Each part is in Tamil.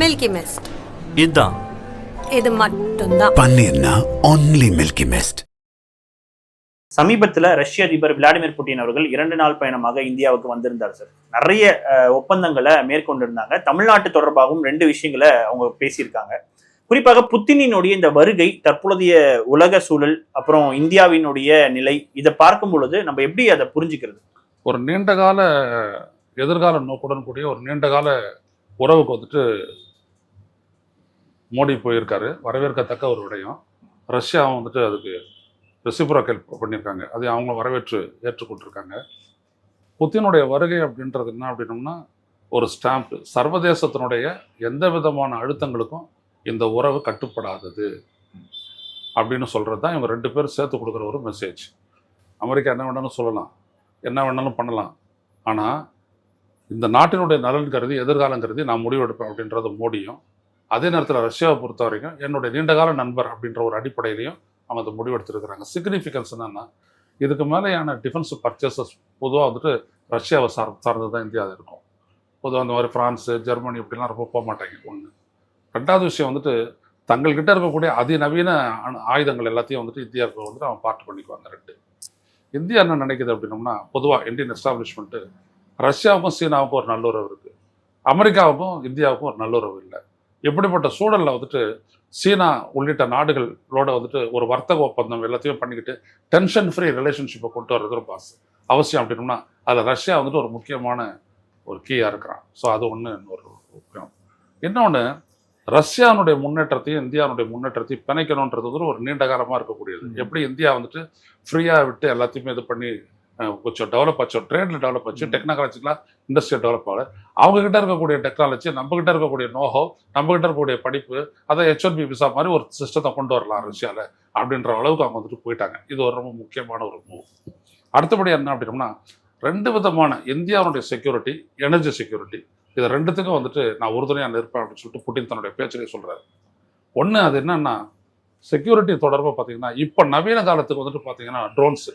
மில்கி மிஸ்ட் இதுதான் இது மட்டும்தான் பன்னீர்னா ஒன்லி மில்கி மிஸ்ட் சமீபத்துல ரஷ்ய அதிபர் விளாடிமிர் புட்டின் அவர்கள் இரண்டு நாள் பயணமாக இந்தியாவுக்கு வந்திருந்தார் சார் நிறைய ஒப்பந்தங்களை மேற்கொண்டிருந்தாங்க. தமிழ்நாட்டு தொடர்பாகவும் ரெண்டு விஷயங்களை அவங்க பேசியிருக்காங்க. குறிப்பாக புத்தினினுடைய இந்த வருகை தற்பொழுதைய உலக சூழல் அப்புறம் இந்தியாவினுடைய நிலை இதை பார்க்கும் பொழுது நம்ம எப்படி அதை புரிஞ்சுக்கிறது? ஒரு நீண்டகால எதிர்கால நோக்குடன் கூடிய ஒரு நீண்டகால உறவுக்கு வந்துட்டு மோடி போயிருக்காரு. வரவேற்கத்தக்க ஒரு விடயம். ரஷ்யா வந்துட்டு அதுக்கு ரெசிப்ரோக்கல் பண்ணியிருக்காங்க. அதை அவங்களும் வரவேற்று ஏற்றுக்கொண்டிருக்காங்க. புத்தினுடைய வருகை அப்படின்றது என்ன அப்படின்னோம்னா ஒரு ஸ்டாம்ப் சர்வதேசத்தினுடைய எந்த விதமான அழுத்தங்களுக்கும் இந்த உறவு கட்டுப்படாதது அப்படின்னு சொல்கிறது தான் இவங்க ரெண்டு பேரும் சேர்த்து கொடுக்குற ஒரு மெசேஜ் அமெரிக்கா என்ன வேணாலும் சொல்லலாம். என்ன வேணாலும் பண்ணலாம். ஆனால் இந்த நாட்டினுடைய நலன் கருதி எதிர்காலம் கருதி நான் முடிவெடுப்பேன் அப்படின்றது மோடியும் அதே நேரத்தில் ரஷ்யாவை பொறுத்த வரைக்கும் என்னுடைய நீண்டகால நண்பர் அப்படின்ற ஒரு அடிப்படையிலையும் அவங்க அதை முடிவெடுத்திருக்கிறாங்க. சிக்னிஃபிகன்ஸ் என்னென்னா இதுக்கு மேலேயான டிஃபென்ஸ் பர்ச்சேசஸ் பொதுவாக வந்துட்டு ரஷ்யாவை சார் சார்ந்து தான் இந்தியா இருக்கும். பொதுவாக அந்த மாதிரி ஃப்ரான்ஸு ஜெர்மனி இப்படிலாம் ரொம்ப போக மாட்டாங்க. ஒன்று ரெண்டாவது விஷயம் வந்துட்டு தங்கள்கிட்ட இருக்கக்கூடிய அதிநவீன ஆயுதங்கள் எல்லாத்தையும் வந்துட்டு இந்தியாவுக்கு வந்துட்டு அவன் பார்ட் பண்ணிக்குவாங்க ரெண்டு. இந்தியா என்ன நினைக்குது அப்படின்னோம்னா பொதுவாக இந்தியன் எஸ்டாப்ளிஷ்மெண்ட்டு ரஷ்யாவுக்கும் சீனாவுக்கும் ஒரு நல்லுறவு இருக்குது அமெரிக்காவுக்கும் இந்தியாவுக்கும் ஒரு நல்லுறவு இல்லை. இப்படிப்பட்ட சூழலில் வந்துட்டு சீனா உள்ளிட்ட நாடுகளோட வந்துட்டு ஒரு வர்த்தக ஒப்பந்தம் எல்லாத்தையும் பண்ணிக்கிட்டு டென்ஷன் ஃப்ரீ ரிலேஷன்ஷிப்பை கொண்டு வர்றது ரொம்ப அவசி- அவசியம் அப்படின்னோம்னா அதில் ரஷ்யா வந்துட்டு ஒரு முக்கியமான ஒரு கீயாக இருக்கிறான். ஸோ அது ஒன்று ஒரு முக்கியம். இன்னொன்று ரஷ்யானுடைய முன்னேற்றத்தையும் இந்தியாவுடைய முன்னேற்றத்தையும் பிணைக்கணுன்றது வந்து ஒரு நீண்ட காலமாக இருக்கக்கூடியது எப்படி இந்தியா வந்துட்டு ஃப்ரீயாக விட்டு எல்லாத்தையுமே இது பண்ணி கொஞ்சம் டெவலப் ஆச்சு. ட்ரேடில் டெவலப் ஆச்சு. டெக்னாலஜிக்கலாக இண்டஸ்ட்ரியல் டெவலப் ஆகல. அவங்க கிட்ட இருக்கக்கூடிய டெக்னாலஜி நம்ம கிட்ட இருக்கக்கூடிய நோஹோ நம்ம கிட்ட இருக்கக்கூடிய படிப்பு அதை ஹெச்ஒன்பி பி விசா மாதிரி ஒரு சிஸ்டத்தை கொண்டு வரலாம் ரஷ்யாவில் அப்படின்ற அளவுக்கு அவங்க வந்துட்டு போயிட்டாங்க. இது ஒரு ரொம்ப முக்கியமான ஒரு மூவ் அடுத்தபடி என்ன அப்படின்னோம்னா ரெண்டு விதமான இந்தியாவுடைய செக்யூரிட்டி எனர்ஜி செக்யூரிட்டி இது ரெண்டுத்துக்கும் வந்துட்டு நான் உறுதுணையாக நிற்பேன் அப்படின்னு சொல்லிட்டு புட்டின் தன்னுடைய பேச்சிலே சொல்கிறாரு ஒன்று அது என்னன்னா செக்யூரிட்டி தொடர்பாக பார்த்தீங்கன்னா இப்போ நவீன காலத்துக்கு வந்துட்டு பார்த்தீங்கன்னா ட்ரோன்ஸு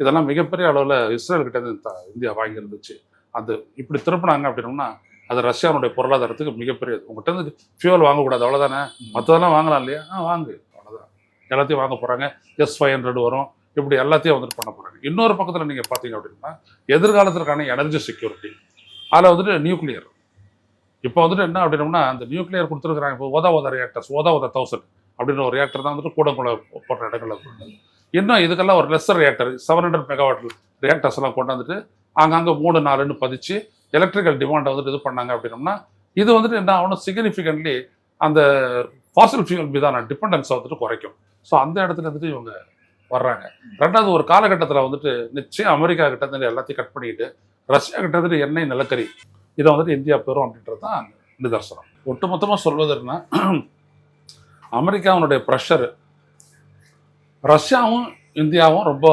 இதெல்லாம் மிகப்பெரிய அளவில் இஸ்ரேல் கிட்ட இருந்து த- இந்தியா வாங்கியிருந்துச்சு. அது இப்படி திருப்பினாங்க அப்படின்னோம்னா அது ரஷ்யாவுடைய பொருளாதாரத்துக்கு மிகப்பெரியது உங்கள்கிட்ட இருந்து ஃபியூல் வாங்கக்கூடாது அவ்வளோதானே மற்றதெல்லாம் வாங்கலாம் இல்லையா? ஆ வாங்கு. அவ்வளோதான் எல்லாத்தையும் வாங்க போகிறாங்க எஸ் ஃபைவ் ஹண்ட்ரட் வரும். இப்படி எல்லாத்தையும் வந்துட்டு பண்ண போகிறாங்க இன்னொரு பக்கத்தில் நீங்கள் பார்த்தீங்க அப்படின்னா எதிர்காலத்திற்கான எனர்ஜி செக்யூரிட்டி அதில் வந்துட்டு நியூக்ளியர் இப்போ வந்துட்டு என்ன அப்படின்னோம்னா அந்த நியூக்ளியர் கொடுத்துருக்குறாங்க. இப்போ ஓதா ஓதா ரியாக்டர்ஸ் ஓதா ஓதா தௌசண்ட் அப்படின்ற ஒரு ரியாக்டர் தான் வந்துட்டு கூட கூட போடுற இடங்கள்ல. இன்னும் இதுக்கெல்லாம் ஒரு lesser reactor seven hundred megawatt reactors எல்லாம் கொண்டு வந்துட்டு மூணு நாலுன்னு பதிச்சு எலக்ட்ரிக்கல் டிமாண்டை வந்துட்டு இது பண்ணாங்க அப்படின்னோம்னா இது வந்துட்டு என்ன ஆகணும் சிக்னிஃபிகண்ட்லி அந்த ஃபாசில் ஃபியூல் மீதான டிபெண்டன்ஸை வந்துட்டு குறைக்கும். ஸோ அந்த இடத்துல வந்துட்டு இவங்க வர்றாங்க. ரெண்டாவது ஒரு காலகட்டத்தில் வந்துட்டு நிச்சயம் அமெரிக்கா கிட்ட இருந்து எல்லாத்தையும் கட் பண்ணிக்கிட்டு ரஷ்யா கிட்ட இருந்து எண்ணெய் நிலக்கரி இதை வந்துட்டு இந்தியா பெறும் அப்படின்றது தான் நிதர்சனம். ஒட்டுமொத்தமாக சொல்வதுன்னா அமெரிக்காவுடைய ப்ரெஷர் ரஷ்யாவும் இந்தியாவும் ரொம்ப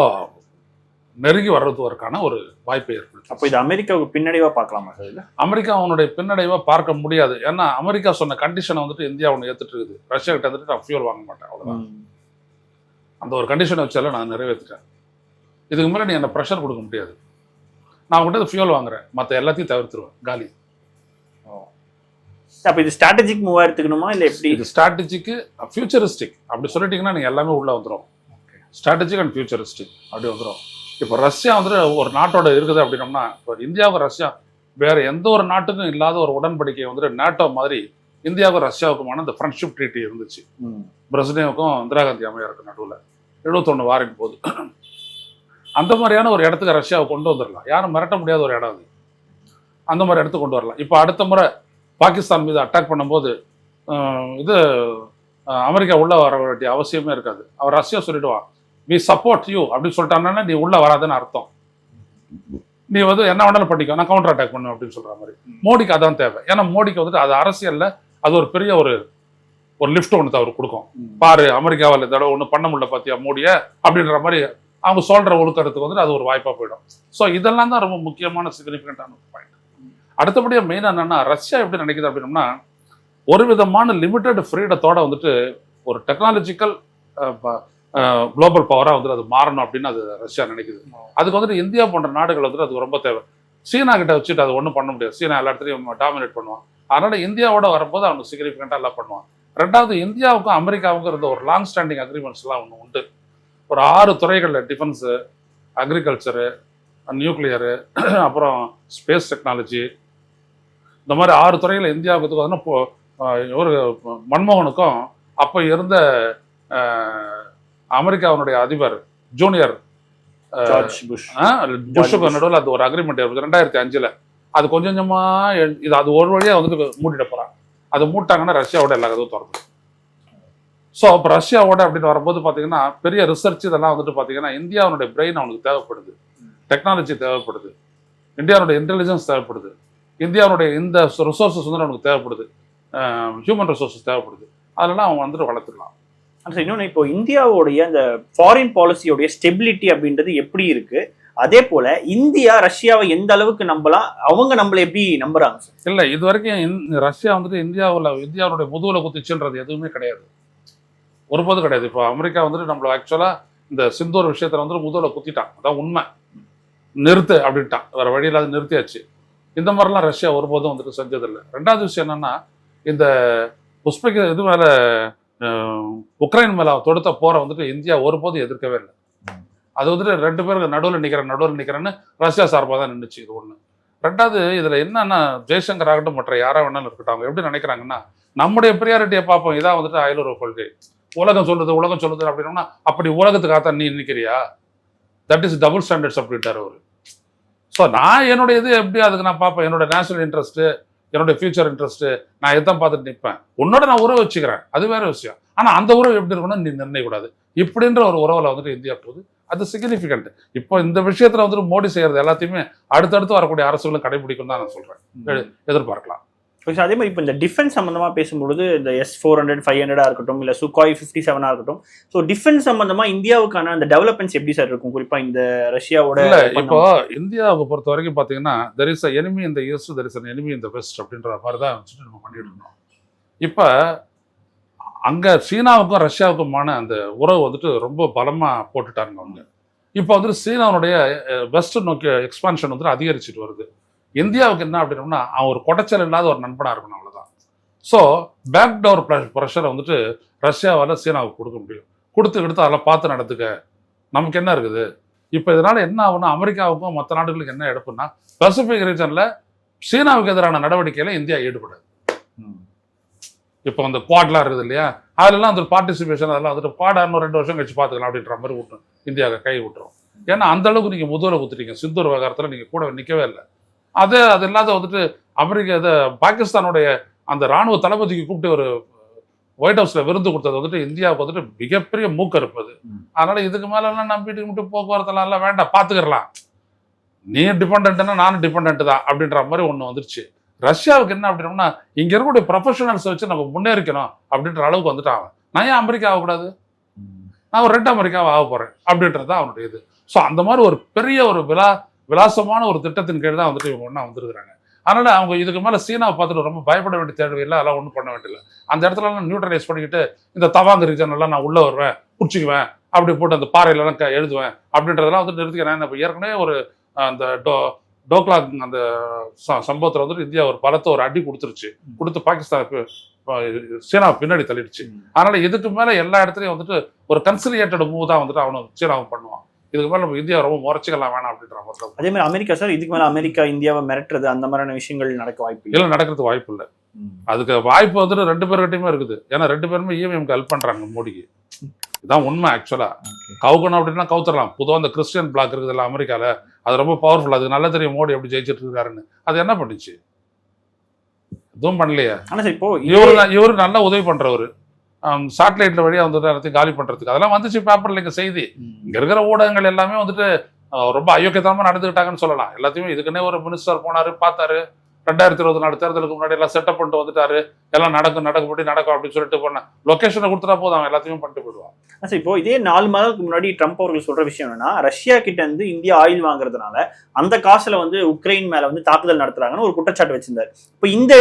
நெருங்கி வர்றதுவதற்கான ஒரு வாய்ப்பை ஏற்படுத்தும் அப்போ இது அமெரிக்காவுக்கு பின்னடைவா பார்க்கலாமா சார் இதுல அமெரிக்கா அவனுடைய பின்னடைவை பார்க்க முடியாது. ஏன்னா அமெரிக்கா சொன்ன கண்டிஷனை வந்துட்டு இந்தியா ஒன்று ஏற்றுட்டு இருக்குது ரஷ்யா கிட்ட வந்துட்டு நான் ஃபியூல் வாங்க மாட்டேன் அவ்வளோதான் அந்த ஒரு கண்டிஷனை வச்சால நான் நிறைவேற்றிட்டேன். இதுக்கு மேலே நீ என்ன ப்ரெஷர் கொடுக்க முடியாது. நான் உங்கள்கிட்ட ஃபியூல் வாங்குறேன். மற்ற எல்லாத்தையும் தவிர்த்துருவேன் காலி. அப்போ இது ஸ்ட்ராட்டஜிக் மூவா எடுத்துக்கணுமா இல்லை எப்படி? இது ஸ்ட்ராட்டஜிக்கு ஃபியூச்சரிஸ்டிக் அப்படி சொல்லிட்டீங்கன்னா நீங்கள் எல்லாமே உள்ளே வந்துடும் ஸ்ட்ராட்டஜிக் அண்ட் ஃபியூச்சரிஸ்டிக் அப்படி வந்துடும் இப்போ ரஷ்யா வந்துட்டு ஒரு நாட்டோட இருக்குது அப்படின்னோம்னா இப்போ இந்தியாவுக்கு ரஷ்யா வேற எந்த ஒரு நாட்டுக்கும் இல்லாத ஒரு உடன்படிக்கை வந்துட்டு நேட்டோ மாதிரி இந்தியாவுக்கும் ரஷ்யாவுக்குமான இந்த ஃப்ரெண்ட்ஷிப் ட்ரீட்டி இருந்துச்சு. பிரசிடேவுக்கும் இந்திரா காந்தி அம்மையாருக்கு நடுவில். எழுபத்தொன்று வாரின் போது. அந்த மாதிரியான ஒரு இடத்துக்கு ரஷ்யாவை கொண்டு வந்துடலாம் யாரும் மிரட்ட முடியாத ஒரு இடம் அது. அந்த மாதிரி இடத்துக்கு கொண்டு வரலாம். இப்போ அடுத்த முறை பாகிஸ்தான் மீது அட்டாக் பண்ணும்போது இது அமெரிக்கா உள்ள வர வேண்டிய அவசியமே இருக்காது. அவர் ரஷ்யா சொல்லிடுவான் வி சப்போர்ட் யூ அப்படின்னு சொல்லிட்டாங்கன்னா நீ உள்ள வராதுன்னு அர்த்தம். நீ வந்து என்ன வேணாலும் பண்ணிக்கோ நான் கவுண்டர் அட்டாக் பண்ணுவேன் அப்படின்னு சொல்ற மாதிரி. மோடிக்கு அதான் தேவை. ஏன்னா மோடிக்கு வந்துட்டு அது அரசியல்ல அது ஒரு பெரிய ஒரு ஒரு லிஃப்ட் ஒன்று அவர் கொடுக்கும். பாரு அமெரிக்காவில் இந்த தடவை ஒன்றும் பண்ண முடியல பார்த்தியா மோடியை? அப்படின்ற மாதிரி அவங்க சொல்ற ஒழுக்கறதுக்கு வந்துட்டு அது ஒரு வாய்ப்பாக போயிடும். ஸோ இதெல்லாம் தான் ரொம்ப முக்கியமான சிக்னிஃபிகண்டான பாயிண்ட் அடுத்தபடியாக மெயினாக என்னன்னா ரஷ்யா எப்படி நினைக்குது அப்படின்னம்னா ஒரு விதமான லிமிட்டெட் ஃப்ரீடத்தோட வந்துட்டு ஒரு டெக்னாலஜிக்கல் குளோபல் பவராக வந்துட்டு அது மாறணும் அப்படின்னு அது ரஷ்யா நினைக்குது. அதுக்கு வந்துட்டு இந்தியா போன்ற நாடுகள் வந்துட்டு அது ரொம்ப தேவை. சீனா கிட்ட வச்சுட்டு அது ஒன்றும் பண்ண முடியாது. சீனா எல்லா இடத்துலையும் டாமினேட் பண்ணுவான். அதனால இந்தியாவோட வரும்போது அவனுக்கு சிக்னிஃபிகண்டாக எல்லாம் பண்ணுவான். ரெண்டாவது இந்தியாவுக்கும் அமெரிக்காவுக்கும் இருந்த ஒரு லாங் ஸ்டாண்டிங் அக்ரிமெண்ட்ஸ்லாம் ஒன்று உண்டு. ஒரு ஆறு துறைகளில் டிஃபென்ஸு அக்ரிகல்ச்சரு நியூக்ளியரு அப்புறம் ஸ்பேஸ் டெக்னாலஜி இந்த மாதிரி ஆறு துறையில் இந்தியாவுக்கு வந்து இப்போ ஒரு மன்மோகனுக்கும் அப்போ இருந்த அஹ், அமெரிக்காவினுடைய அதிபர் ஜூனியர் புஷ்ஷுக்கு நடுவில் அது ஒரு அக்ரிமெண்ட் ரெண்டாயிரத்தி அஞ்சுல. அது கொஞ்சம் கொஞ்சமா இது அது ஒரு வழியா வந்துட்டு மூடிட போறாங்க. அது மூட்டாங்கன்னா ரஷ்யாவோட எல்லா கதவும் திறந்து ஸோ அப்போ ரஷ்யாவோட அப்படின்னு வரும்போது பார்த்தீங்கன்னா பெரிய ரிசர்ச் இதெல்லாம் வந்துட்டு பார்த்தீங்கன்னா இந்தியாவுடைய பிரெயின் அவனுக்கு தேவைப்படுது. டெக்னாலஜி தேவைப்படுது. இந்தியாவுடைய இன்டெலிஜென்ஸ் தேவைப்படுது. இந்தியாவுடைய இந்த ரிசோர்ஸஸ் வந்து அவனுக்கு தேவைப்படுது. ஹியூமன் ரிசோர்ஸஸ் தேவைப்படுது. அதெல்லாம் அவன் வந்துட்டு வளர்த்துக்கலாம். சார் இன்னொன்று இப்போ இந்தியாவுடைய அந்த ஃபாரின் பாலிசியோடைய ஸ்டெபிலிட்டி அப்படின்றது எப்படி இருக்கு? அதே போல இந்தியா ரஷ்யாவை எந்த அளவுக்கு நம்பலாம் அவங்க நம்மள எப்படி நம்புறாங்க சார் இல்லை இது வரைக்கும் இந்~ ரஷ்யா வந்துட்டு இந்தியாவில் இந்தியாவுடைய முதுகுல குத்துச்சுன்றது எதுவுமே கிடையாது. ஒருபோதும் கிடையாது. இப்போ அமெரிக்கா வந்துட்டு நம்மள ஆக்சுவலாக இந்த சிந்தூர் விஷயத்தில் வந்துட்டு முதுகுல குத்திட்டான். அதான் உண்மை. நிறுத்து அப்படின்ட்டான். வேற வழி இல்லாத நிறுத்தியாச்சு. இந்த மாதிரிலாம் ரஷ்யா ஒருபோதும் வந்துட்டு செஞ்சதில்லை. ரெண்டாவது விஷயம் என்னன்னா இந்த உஸ்பெக் இது மேலே உக்ரைன் மேலே தொடுத்த போரை வந்துட்டு இந்தியா ஒருபோதும் எதிர்க்கவே இல்லை. அது வந்துட்டு ரெண்டு பேருக்கு நடுவில் நிற்கிறேன் நடுவில் நிற்கிறேன்னு ரஷ்யா சார்பாக தான் நின்றுச்சு இது ஒன்று ரெண்டாவது இதில் என்னன்னா ஜெய்சங்கர் ஆகட்டும் மற்ற யாராக வேணாலும் இருக்கட்டும் அவங்க எப்படி நினைக்கிறாங்கன்னா நம்முடைய ப்ரியாரிட்டியை பார்ப்போம். இதான் வந்துட்டு அயலுறவு கொள்கை. உலகம் சொல்லுது உலகம் சொல்லுது அப்படின்னா அப்படி உலகத்துக்காக நீ நிற்கிறியா தட் இஸ் டபுள் ஸ்டாண்டர்ட்ஸ் அப்படின்ட்டார் அவர். ஸோ நான் என்னுடைய இது எப்படி அதுக்கு நான் பார்ப்பேன். என்னோட நேஷனல் இன்ட்ரெஸ்ட்டு என்னுடைய ஃபியூச்சர் இன்ட்ரெஸ்ட் நான் எதான் பார்த்துட்டு நிற்பேன். உன்னோட நான் உறவு வச்சுக்கிறேன். அது வேற விஷயம். ஆனா அந்த உறவு எப்படி இருக்கணும்னு நீ நிர்ணயிக்கூடாது இப்படின்ற ஒரு உறவுல வந்துட்டு இந்தியா போகுது. அது சிக்னிஃபிகண்ட் இப்போ இந்த விஷயத்துல வந்துட்டு மோடி செய்யறது எல்லாத்தையுமே அடுத்தடுத்து வரக்கூடிய அரசுகளும் கடைபிடிக்கும் தான் நான் சொல்றேன். எதிர்பார்க்கலாம். Okay, அதே மாதிரி இப்போ இந்த டிஃபென்ஸ் சம்பந்தமா பேசும்பொழுது இந்த எஸ் ஃபோர் ஹண்ட்ரட் ஃபைவ் ஹண்ட்ரடா இருக்கட்டும் இல்ல சுகாய் ஃபிஃப்டி செவனா இருக்கட்டும் ஸோ டிஃபென்ஸ் சம்பந்தமா இந்தியாவுக்கான அந்த டெவலப்மெண்ட்ஸ் எப்படி சார் இருக்கும்? குறிப்பா இந்த ரஷ்யாவோட? இப்போ இந்தியாவை பொறுத்த வரைக்கும் பாத்தீங்கன்னா தெர் இஸ் எனிமி இந்த ஈஸ்ட் தெர் இஸ் எனிமி இந்த வெஸ்ட் அப்படின்ற மாதிரி தான் வச்சுட்டு நம்ம பண்ணிட்டு இருக்கோம் இப்போ அங்க சீனாவுக்கும் ரஷ்யாவுக்குமான அந்த உறவு வந்துட்டு ரொம்ப பலமா போட்டுட்டாங்க அவங்க. இப்போ வந்துட்டு சீனாவுடைய வெஸ்ட் நோக்கி எக்ஸ்பான்ஷன் வந்துட்டு அதிகரிச்சுட்டு வருது. இந்தியாவுக்கு என்ன அப்படின்னோம்னா அவன் ஒரு குடைச்சல் இல்லாத ஒரு நண்பனா இருக்கணும் அவ்வளவுதான். ஸோ பேக் டோர் ப்ரெஷரை வந்துட்டு ரஷ்யாவால் சீனாவுக்கு கொடுக்க முடியும். கொடுத்து கொடுத்து அதெல்லாம் பார்த்து நடத்துக்க நமக்கு என்ன இருக்குது? இப்போ இதனால என்ன ஆகும்னா அமெரிக்காவுக்கும் மற்ற நாடுகளுக்கு என்ன எடுப்புன்னா பசிபிக் ரீஜன்ல சீனாவுக்கு எதிரான நடவடிக்கையில இந்தியா ஈடுபடாது. இப்போ அந்த குவாட்லாம் இருக்குது இல்லையா? அதுலலாம் அந்த பார்ட்டிசிபேஷன் அதெல்லாம் வந்துட்டு குவாடா இன்னும் ரெண்டு வருஷம் கழிச்சு பார்த்துக்கலாம் அப்படின்ற மாதிரி விட்டுரும் இந்தியாவுக்கு கை விட்டுரும் ஏன்னா அந்த அளவுக்கு நீங்க முதுகுல குத்துட்டீங்க. சிந்தூர் விவகாரத்துல நீங்க கூட நிக்கவே இல்லை. அது அது இல்லாத வந்துட்டு அமெரிக்க இது பாகிஸ்தானுடைய அந்த ராணுவ தளபதிக்கு கூப்பிட்டு ஒரு ஒயிட் ஹவுஸ்ல விருந்து கொடுத்தது வந்துட்டு இந்தியாவுக்கு வந்துட்டு மிகப்பெரிய மூக்கறுப்பு அது. அதனால இதுக்கு மேல எல்லாம் நம்பிட்டு மட்டும் போக்குவரத்தெல்லாம் எல்லாம் வேண்டாம் பாத்துக்கிறலாம். நீ டிபெண்ட்னா நானும் டிபெண்ட் தான் அப்படின்ற மாதிரி ஒண்ணு வந்துருச்சு. ரஷ்யாவுக்கு என்ன அப்படின்னா இங்க இருக்கக்கூடிய ப்ரொஃபஷனல்ஸ் வச்சு நம்ம முன்னேறிக்கணும் அப்படின்ற அளவுக்கு வந்துட்டான் அவன். நான் ஏன் அமெரிக்கா ஆகக்கூடாது? நான் ஒரு ரெண்டு அமெரிக்காவை ஆக போறேன் அப்படின்றது தான் அவனுடைய இது. ஸோ அந்த மாதிரி ஒரு பெரிய ஒரு விலா விலாசமான ஒரு திட்டத்தின் கீழ் தான் வந்துட்டு இவங்க ஒன்றா வந்திருக்கிறாங்க. அதனால அவங்க இதுக்கு மேல சீனாவை பார்த்துட்டு ரொம்ப பயப்பட வேண்டிய தேவையில்லை. அதெல்லாம் ஒன்றும் பண்ண வேண்டியதில்லை. அந்த இடத்துல எல்லாம் நியூட்ரலைஸ் பண்ணிக்கிட்டு இந்த தவாங்க ரீஜன் எல்லாம் நான் உள்ள வருவேன் பிடிச்சிக்குவேன் அப்படி போட்டு அந்த பாறையில எல்லாம் க- எழுதுவேன் அப்படின்றதெல்லாம் வந்து நிறுத்திக்கிறேன். இப்போ ஏற்கனவே ஒரு அந்த டோ டோக்லாக் அந்த ச- சம்பவத்துல வந்துட்டு இந்தியா ஒரு பலத்தை ஒரு அடி கொடுத்துருச்சு. கொடுத்து பாகிஸ்தானுக்கு சீனாவை பின்னாடி தள்ளிடுச்சு. அதனால இதுக்கு மேல எல்லா இடத்துலயும் வந்துட்டு ஒரு கன்சிலியேட்டட் மூவ் தான் வந்துட்டு அவனும் சீனாவும் பண்ணுவான். இதுக்கு மேல நம்ம இந்தியா ரொம்ப முறைச்சிக்கலாம் வேணாம் அப்படின்ற மாதிரி. அதே மாதிரி அமெரிக்கா சார் இதுக்கு மேல அமெரிக்கா இந்தியாவை மிரட்டுறது அந்த மாதிரியான விஷயங்கள் நடக்க வாய்ப்பு இல்லை. நடக்கிறதுக்கு வாய்ப்பு இல்லை. அதுக்கு வாய்ப்பு வந்துட்டு ரெண்டு பேர்கிட்டயுமே இருக்குது. ஏன்னா ரெண்டு பேருமே E இஎம்எம்க்கு ஹெல்ப் பண்றாங்க மோடிக்கு. இதான் உண்மை ஆக்சுவலா கவுக்கணும் அப்படின்னா கவுத்துடலாம். பொதுவாக அந்த கிறிஸ்டியன் பிளாக் இருக்குதுல்ல அமெரிக்கால அது ரொம்ப பவர்ஃபுல் அதுக்கு நல்லா தெரியும் மோடி எப்படி ஜெயிச்சிட்டு இருக்காருன்னு. அது என்ன பண்ணுச்சு? எதுவும் பண்ணலையே. ஆனா சார் இப்போ இவரு இவரு நல்லா உதவி பண்றவரு. சாட்டிலைட்ல வழியா வந்துட்டு எல்லாத்தையும் காலி பண்றதுக்கு. அதெல்லாம் வந்துச்சு பேப்பர்ல இங்க செய்தி. இங்க இருக்கிற ஊடகங்கள் எல்லாமே வந்துட்டு ரொம்ப அயோக்கியத்தனமா நடந்துக்கிட்டாங்கன்னு சொல்லலாம். எல்லாத்தையுமே இதுக்குன்னே ஒரு மினிஸ்டர் போனாரு பார்த்தாரு. ரெண்டாயிரத்தி இருபத்தி நாலு தேர்தலுக்கு முன்னாடி எல்லாம் செட்டப் பண்ணிட்டு வந்துட்டாரு. எல்லாம் நடக்கும் நடக்கப்படி நடக்கும் அப்படின்னு சொல்லிட்டு போன லொகேஷனை கொடுத்துட்டா போதும் அவன் எல்லாத்தையும் பண்ணிட்டு போயிடுவான். சார் இப்போ இதே நாலு மாதத்துக்கு முன்னாடி ட்ரம்ப் அவர்கள் சொல்ற விஷயம் என்னன்னா ரஷ்யா கிட்ட இருந்து இந்தியா ஆயில் வாங்குறதுனால அந்த காசுல வந்து உக்ரைன் மேல வந்து தாக்குதல் நடத்துறாங்கன்னு ஒரு குற்றச்சாட்டு வச்சிருந்தாரு. இப்போ இந்த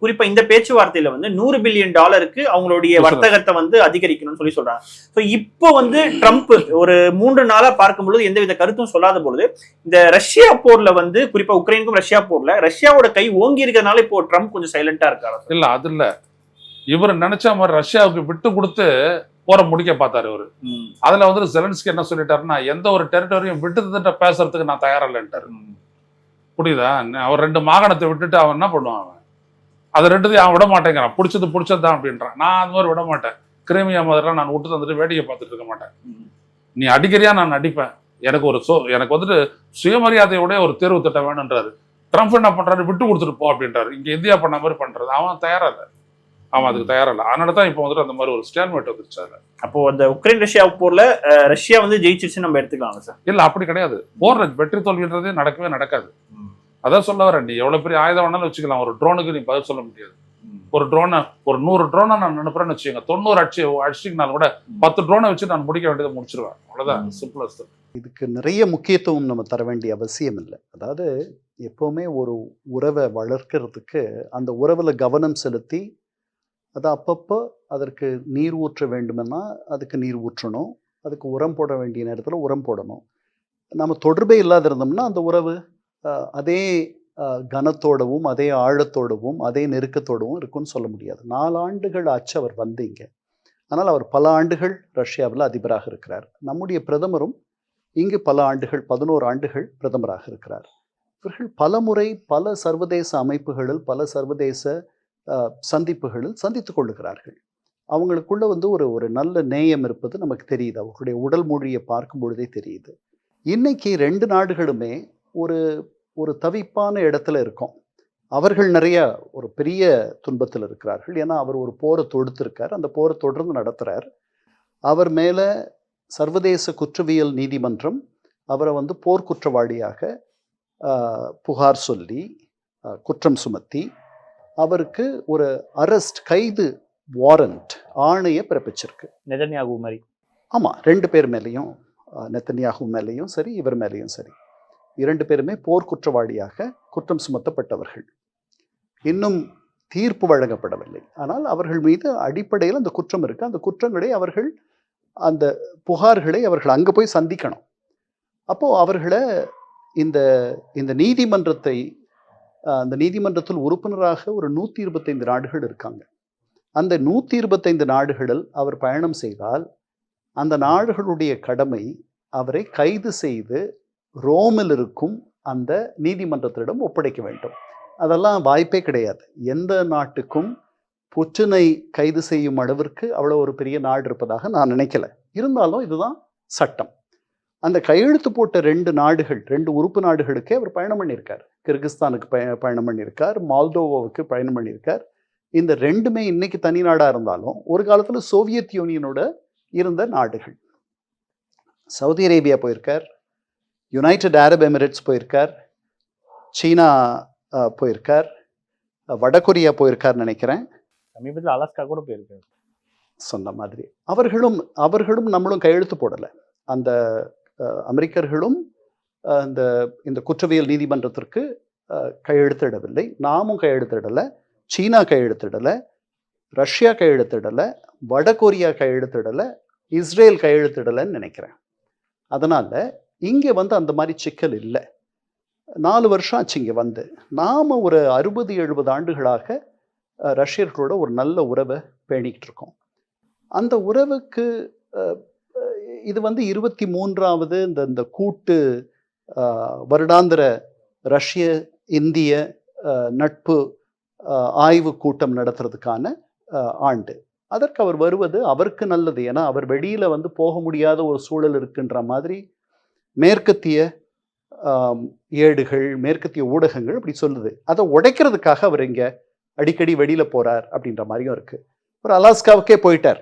குறிப்பா இந்த பேச்சுவார்த்தையில வந்து நூறு பில்லியன் டாலருக்கு அவங்களுடைய. வர்த்தகத்தை வந்து அதிகரிக்கணும்னு சொல்லி சொல்றாங்க. ஸோ இப்போ வந்து ட்ரம்ப் ஒரு மூன்று நாளா பார்க்கும்பொழுது எந்தவித கருத்தும் சொல்லாத பொழுது இந்த ரஷ்யா போர்ல வந்து குறிப்பா உக்ரைனுக்கும் ரஷ்யா போர்ல ரஷ்யாவோட கை ஓங்கி இருக்கிறதுனால இப்போ ட்ரம்ப் கொஞ்சம் சைலண்டா இருக்காரு. இல்ல அது இல்ல. இவர் நினைச்ச மாதிரி ரஷ்யாவுக்கு விட்டு கொடுத்து போற முடிக்க பார்த்தாரு இவரு. அதுல வந்து ஜெலன்ஸ்கி என்ன சொல்லிட்டாருன்னா எந்த ஒரு டெரிட்டரியும் விட்டு தந்துட்ட பேசுறதுக்கு நான் தயாரா இல்லைன்ட்டாரு புரியுதா? அவர் ரெண்டு மாகாணத்தை விட்டுட்டு அவன் என்ன பண்ணுவான் அவன்? அதை ரெண்டுத்தையும் அவன் விட மாட்டேங்கிறான். பிடிச்சது பிடிச்சது தான் அப்படின்றான். நான் அந்த மாதிரி விட மாட்டேன். கிரிமியா மாதிரிலாம் நான் விட்டு தந்துட்டு வேடிக்கை பார்த்துட்டு இருக்க மாட்டேன். நீ அடிக்கிறியா? நான் அடிப்பேன். எனக்கு ஒரு சோ எனக்கு வந்துட்டு சுயமரியாதையோட ஒரு தேர்வு திட்டம் வேணுன்றாரு. ட்ரம்ப் என்ன பண்றாரு? விட்டு கொடுத்துட்டு போ அப்படின்றாரு. இங்க இந்தியா பண்ண மாதிரி பண்றது. அவன் தயாரா இல்லை அவன் அதுக்கு தயாரா இல்லை அதனால தான் இப்போ வந்துட்டு அந்த மாதிரி ஒரு ஸ்டேல்மேட் வந்துருச்சு அதுல அப்போ அந்த உக்ரைன் ரஷ்யா போர்ல ரஷ்யா வந்து ஜெயிச்சிருச்சுன்னு நம்ம எடுத்துக்கலாங்க சார் இல்ல அப்படி கிடையாது. போர் வெற்றி தோல்வின்றதே நடக்கவே நடக்காது. அதான் சொல்ல வரேன். நீ எவ்வளவு பெரிய ஆயுதம் வேணாலும் வச்சுக்கலாம். ஒரு ட்ரோனுக்கு நீ பதில் சொல்ல முடியாது. ஒரு ட்ரோனை ஒரு நூறு ட்ரோனை நான் அனுப்புறேன்னு வச்சுக்கோங்க. தொண்ணூறு அடிச்சு அடிச்சிங்கனாலும் கூட பத்து ட்ரோனை வச்சு நான் முடிக்க வேண்டியதை முடிச்சிருவேன். அவ்வளவுதான். சிம்பிளஸ்ட் இதுக்கு நிறைய முக்கியத்துவம் நம்ம தர வேண்டிய அவசியம் இல்லை. அதாவது எப்போவுமே ஒரு உறவை வளர்க்கறதுக்கு அந்த உறவில் கவனம் செலுத்தி அதை அப்பப்போ அதற்கு நீர் ஊற்ற வேண்டுமென்னா அதுக்கு நீர் ஊற்றணும். அதுக்கு உரம் போட வேண்டிய நேரத்தில் உரம் போடணும். நம்ம தொடர்பே இல்லாத இருந்தோம்னா அந்த உறவு அதே கனத்தோடவும் அதே ஆழத்தோடவும் அதே நெருக்கத்தோடவும் இருக்கும்னு சொல்ல முடியாது. நாலு ஆண்டுகள் ஆச்சு அவர் வந்தீங்க ஆனால் அவர் பல ஆண்டுகள் ரஷ்யாவில் அதிபராக இருக்கிறார். நம்முடைய பிரதமரும் இங்கு பல ஆண்டுகள் பதினோரு ஆண்டுகள் பிரதமராக இருக்கிறார். இவர்கள் பல முறை பல சர்வதேச அமைப்புகளில் பல சர்வதேச சந்திப்புகளில் சந்தித்து கொள்ளுகிறார்கள். அவங்களுக்குள்ள வந்து ஒரு ஒரு நல்ல நேயம் இருப்பது நமக்கு தெரியுது. அவர்களுடைய உடல் மொழியை பார்க்கும் பொழுதே தெரியுது. இன்னைக்கு ரெண்டு நாடுகளுமே ஒரு ஒரு தவிப்பான இடத்துல இருக்கோம். அவர்கள் நிறைய ஒரு பெரிய துன்பத்தில் இருக்கிறார்கள். ஏன்னா அவர் ஒரு போரை தொடுத்திருக்கார். அந்த போரை தொடர்ந்து நடத்துறார். அவர் மேலே சர்வதேச குற்றவியல் நீதிமன்றம் அவரை வந்து போர்க்குற்றவாளியாக புகார் சொல்லி குற்றம் சுமத்தி அவருக்கு ஒரு அரெஸ்ட் கைது வாரண்ட் ஆணையை பிறப்பிச்சிருக்கு. நெதன்யாகு மாதிரி. ஆமாம் ரெண்டு பேர் மேலேயும் நெத்தன்யாகு மேலேயும் சரி இவர் மேலேயும் சரி. இரண்டு பேருமே போர்க்குற்றவாளியாக குற்றம் சுமத்தப்பட்டவர்கள். இன்னும் தீர்ப்பு வழங்கப்படவில்லை. ஆனால் அவர்கள் மீது அடிப்படையில் அந்த குற்றம் இருக்கு. அந்த குற்றங்களை அவர்கள் அந்த புகார்களை அவர்கள் அங்கே போய் சந்திக்கணும். அப்போ அவர்களை இந்த இந்த நீதிமன்றத்தை அந்த நீதிமன்றத்தில் உறுப்பினராக ஒரு நூற்றி இருபத்தைந்து நாடுகள் இருக்காங்க. அந்த நூற்றி இருபத்தைந்து நாடுகளில் அவர் பயணம் செய்தால் அந்த நாடுகளுடைய கடமை அவரை கைது செய்து ரோமில் இருக்கும் அந்த நீதிமன்றத்திடம் ஒப்படைக்க வேண்டும். அதெல்லாம் வாய்ப்பே கிடையாது. எந்த நாட்டுக்கும் புற்றுனை கைது செய்யும் அளவிற்கு அவ்வளோ ஒரு பெரிய நாடு இருப்பதாக நான் நினைக்கல. இருந்தாலும் இதுதான் சட்டம். அந்த கையெழுத்து போட்ட ரெண்டு நாடுகள் ரெண்டு உறுப்பு நாடுகளுக்கே அவர் பயணம் பண்ணியிருக்கார். கிர்கிஸ்தானுக்கு பய பயணம் பண்ணியிருக்கார். மால்டோவாவுக்கு பயணம் பண்ணியிருக்கார். இந்த ரெண்டுமே இன்னைக்கு தனி நாடாக இருந்தாலும் ஒரு காலத்தில் சோவியத் யூனியனோட இருந்த நாடுகள். சவுதி அரேபியா போயிருக்கார். யுனைடெட் அரப் எமிரேட்ஸ் போயிருக்கார் சீனா போயிருக்கார் வடகொரியா போயிருக்கார் நினைக்கிறேன். சமீபத்தில் அலாஸ்கா கூட போயிருக்காரு. சொன்ன மாதிரி. அவர்களும் அவர்களும் நம்மளும் கையெழுத்து போடலை. அந்த அமெரிக்கர்களும் அஹ், இந்த குற்றவியல் நீதிமன்றத்திற்கு கையெழுத்திடவில்லை. நாமும் கையெழுத்திடலை. சீனா கையெழுத்திடலை. ரஷ்யா கையெழுத்திடலை. வடகொரியா கையெழுத்திடலை. இஸ்ரேல் கையெழுத்திடலைன்னு நினைக்கிறேன். அதனால் இங்கே வந்து அந்த மாதிரி சிக்கல் இல்லை. நாலு வருஷம் ஆச்சு இங்கே வந்து. நாம் ஒரு அறுபது எழுபது ஆண்டுகளாக ரஷ்யர்களோட ஒரு நல்ல உறவை பேணிக்கிட்டு இருக்கோம். அந்த உறவுக்கு இது வந்து இருபத்தி மூன்றாவது இந்த இந்த கூட்டு வருடாந்திர ரஷ்ய இந்திய நட்பு ஆய்வு கூட்டம் நடத்துறதுக்கான ஆண்டு. அதற்கு அவர் வருவது அவருக்கு நல்லது. ஏன்னா அவர் வெளியில் வந்து போக முடியாத ஒரு சூழல் இருக்குன்ற மாதிரி மேற்கத்திய ஏடுகள் மேற்கத்திய ஊடகங்கள் அப்படி சொல்லுது. அதை உடைக்கிறதுக்காக அவர் இங்க அடிக்கடி வெளியில போறார் அப்படின்ற மாதிரியும் இருக்கு. ஒரு அலாஸ்காவுக்கே போயிட்டார்.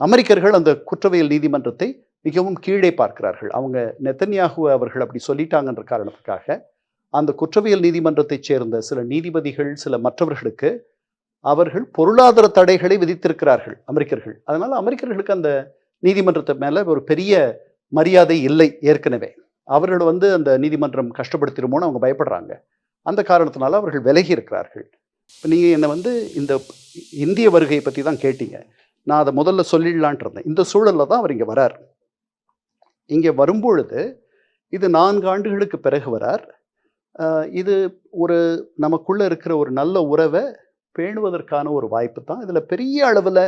அமெரிக்கர்கள் அந்த குற்றவியல் நீதிமன்றத்தை மிகவும் கீழே பார்க்கிறார்கள். அவங்க நெத்தன்யாகு அவர்கள் அப்படி சொல்லிட்டாங்கன்ற காரணத்துக்காக அந்த குற்றவியல் நீதிமன்றத்தைச் சேர்ந்த சில நீதிபதிகள் சில மற்றவர்களுக்கு அவர்கள் பொருளாதார தடைகளை விதித்திருக்கிறார்கள் அமெரிக்கர்கள். அதனால அமெரிக்கர்களுக்கு அந்த நீதிமன்றத்தை மேல ஒரு பெரிய மரியாதை இல்லை ஏற்கனவே. அவர்கள் வந்து அந்த நீதிமன்றம் கஷ்டப்படுத்திடுமோன்னு அவங்க பயப்படுறாங்க. அந்த காரணத்தினால அவர்கள் விலகி இருக்கிறார்கள். இப்போ நீங்கள் என்னை வந்து இந்த இந்திய வருகையை பற்றி தான் கேட்டீங்க. நான் அதை முதல்ல சொல்லிடலான்ட்டு இருந்தேன். இந்த சூழலில் தான் அவர் இங்கே வரார். இங்கே வரும்பொழுது இது நான்கு ஆண்டுகளுக்கு பிறகு வரார். இது ஒரு நமக்குள்ளே இருக்கிற ஒரு நல்ல உறவை பேணுவதற்கான ஒரு வாய்ப்பு தான். இதில் பெரிய அளவில்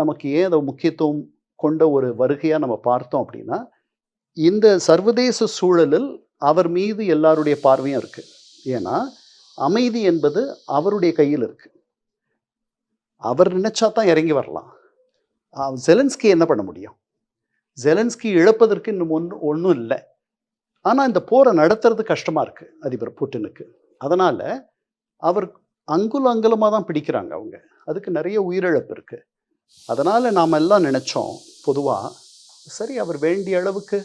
நமக்கு ஏன் அதை முக்கியத்துவம் கொண்ட ஒரு வருகையாக நம்ம பார்த்தோம் அப்படின்னா இந்த சர்வதேச சூழலில் அவர் மீது எல்லாருடைய பார்வையும் இருக்குது ஏன்னா அமைதி என்பது அவருடைய கையில் இருக்குது அவர் நினைச்சா தான் இறங்கி வரலாம். ஜெலன்ஸ்கி என்ன பண்ண முடியும்? ஜெலன்ஸ்கி இழப்பதற்கு இன்னும் ஒன்று ஒன்றும் இல்லை. ஆனால் இந்த போரை நடத்துறது கஷ்டமாக இருக்குது அதிபர் புட்டினுக்கு. அதனால் அவர் அங்குல அங்குலமாக தான் பிடிக்கிறாங்க அவங்க. அதுக்கு நிறைய உயிரிழப்பு இருக்குது அதனால நாம் எல்லாம் நினைச்சோம் பொதுவாக சரி அவர் வேண்டிய அளவுக்கு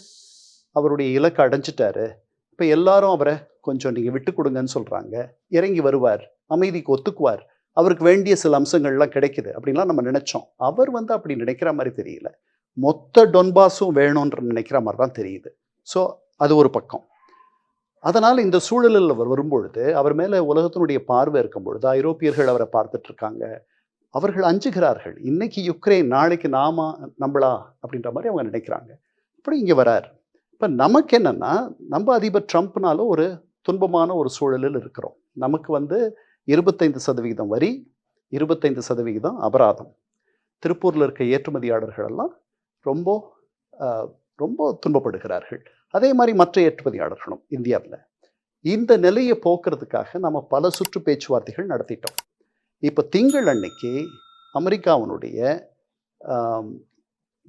அவருடைய இலக்கை அடைஞ்சிட்டாரு. இப்போ எல்லாரும் அவரை கொஞ்சம் நீங்கள் விட்டு கொடுங்கன்னு சொல்கிறாங்க இறங்கி வருவார் அமைதிக்கு ஒத்துக்குவார். அவருக்கு வேண்டிய சில அம்சங்கள்லாம் கிடைக்குது அப்படின்லாம் நம்ம நினைச்சோம். அவர் வந்து அப்படி நினைக்கிற மாதிரி தெரியல. மொத்த டொன்பாஸும் வேணும்ன்ற நினைக்கிற மாதிரி தான் தெரியுது. ஸோ அது ஒரு பக்கம். அதனால் இந்த சூழலில் அவர் வரும்பொழுது அவர் மேலே உலகத்தினுடைய பார்வை இருக்கும் பொழுது ஐரோப்பியர்கள் அவரை பார்த்துட்டு இருக்காங்க. அவர்கள் அஞ்சுகிறார்கள் இன்னைக்கு யுக்ரைன் நாளைக்கு நாம நம்மளா? அப்படின்ற மாதிரி அவங்க நினைக்கிறாங்க. அப்படி இங்கே வரார். இப்போ நமக்கு என்னென்னா நம்ம அதிபர் ட்ரம்ப்னால ஒரு துன்பமான ஒரு சூழலில் இருக்கிறோம். நமக்கு வந்து இருபத்தைந்து சதவிகிதம் வரி இருபத்தைந்து சதவிகிதம் அபராதம். திருப்பூரில் இருக்க ஏற்றுமதியாளர்கள் எல்லாம் ரொம்ப ரொம்ப துன்பப்படுகிறார்கள். அதே மாதிரி மற்ற ஏற்றுமதியாளர்களும் இந்தியாவில். இந்த நிலையை போக்குறதுக்காக நம்ம பல சுற்று பேச்சுவார்த்தைகள் நடத்திட்டோம். இப்போ திங்கள் அன்னைக்கு அமெரிக்காவினுடைய